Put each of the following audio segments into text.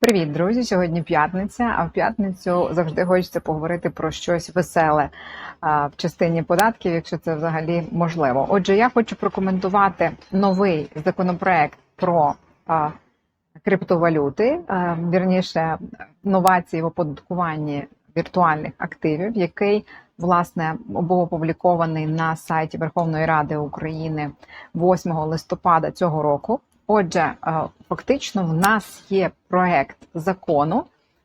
Привіт, друзі! Сьогодні п'ятниця. А в п'ятницю завжди хочеться поговорити про щось веселе в частині податків, якщо це взагалі можливо. Отже, я хочу прокоментувати новий законопроект про криптовалюти, вірніше новації в оподаткуванні віртуальних активів, який власне був опублікований на сайті Верховної Ради України 8 листопада цього року. Отже, е, фактично, в нас є проект закону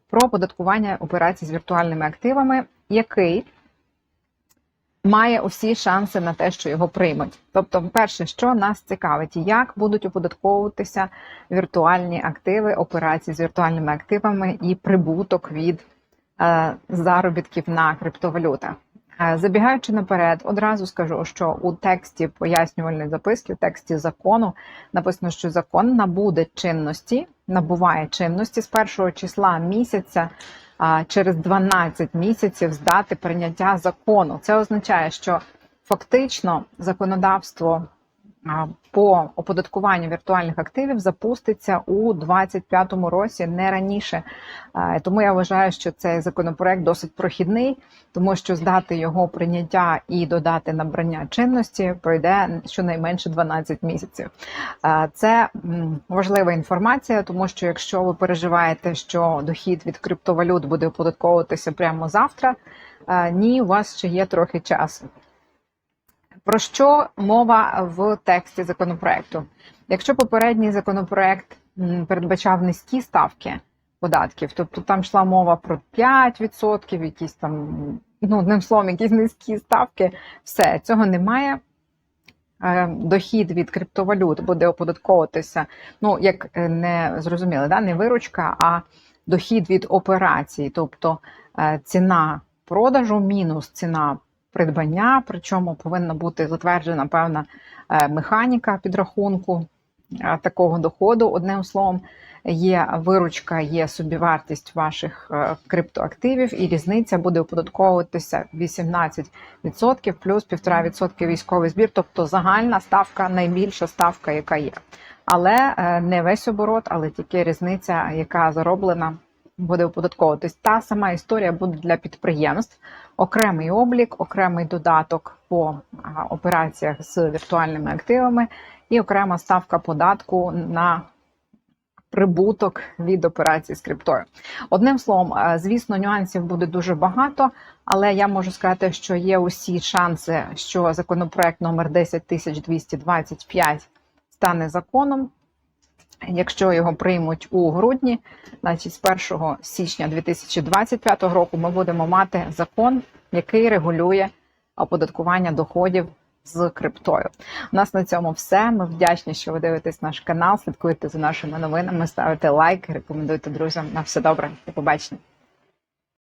про оподаткування операцій з віртуальними активами, який має усі шанси на те, що його приймуть. Тобто, перше, що нас цікавить, як будуть оподатковуватися віртуальні активи, операції з віртуальними активами і прибуток від е, заробітків на криптовалютах. Е, Забігаючи наперед, одразу скажу, що у тексті пояснювальної записки, в тексті закону написано, що закон набуде чинності, набуває чинності з першого числа місяця через 12 місяців з дати прийняття закону. Це означає, що фактично законодавство по оподаткуванню віртуальних активів запуститься у 2025 році, не раніше. Тому я вважаю, що цей законопроект досить прохідний, тому що здати його прийняття і додати набрання чинності пройде щонайменше 12 місяців. Це важлива інформація, тому що якщо ви переживаєте, що дохід від криптовалют буде оподатковуватися прямо завтра, ні, у вас ще є трохи часу. Про що мова в тексті законопроекту? Якщо попередній законопроект передбачав низькі ставки податків, тобто там йшла мова про 5%, якісь там, ну, одним словом, якісь низькі ставки, все, цього немає. Е, Дохід від криптовалют буде оподатковуватися, ну, як е, не зрозуміли, да? не виручка, а дохід від операцій, тобто е, ціна продажу мінус ціна придбання, причому повинна бути затверджена певна е, механіка підрахунку е, такого доходу. Одним словом, є виручка, є собівартість ваших е, криптоактивів, і різниця буде оподатковуватися 18% плюс 1,5% військовий збір, тобто загальна ставка, найбільша ставка, яка є. Але не весь оборот, але тільки різниця, яка зароблена, буде оподатковуватись. Та сама історія буде для підприємств. Окремий облік, окремий додаток по операціях з віртуальними активами і окрема ставка податку на прибуток від операцій з криптою. Одним словом, е, звісно, нюансів буде дуже багато, але я можу сказати, що є усі шанси, що законопроект номер 10225 стане законом. Якщо його приймуть у грудні, значить з 1 січня 2025 року ми будемо мати закон, який регулює оподаткування доходів з криптою. У нас на цьому все. Ми вдячні, що ви дивитесь наш канал, слідкуєте за нашими новинами, ставите лайк, рекомендуйте друзям. На все добре, до побачення.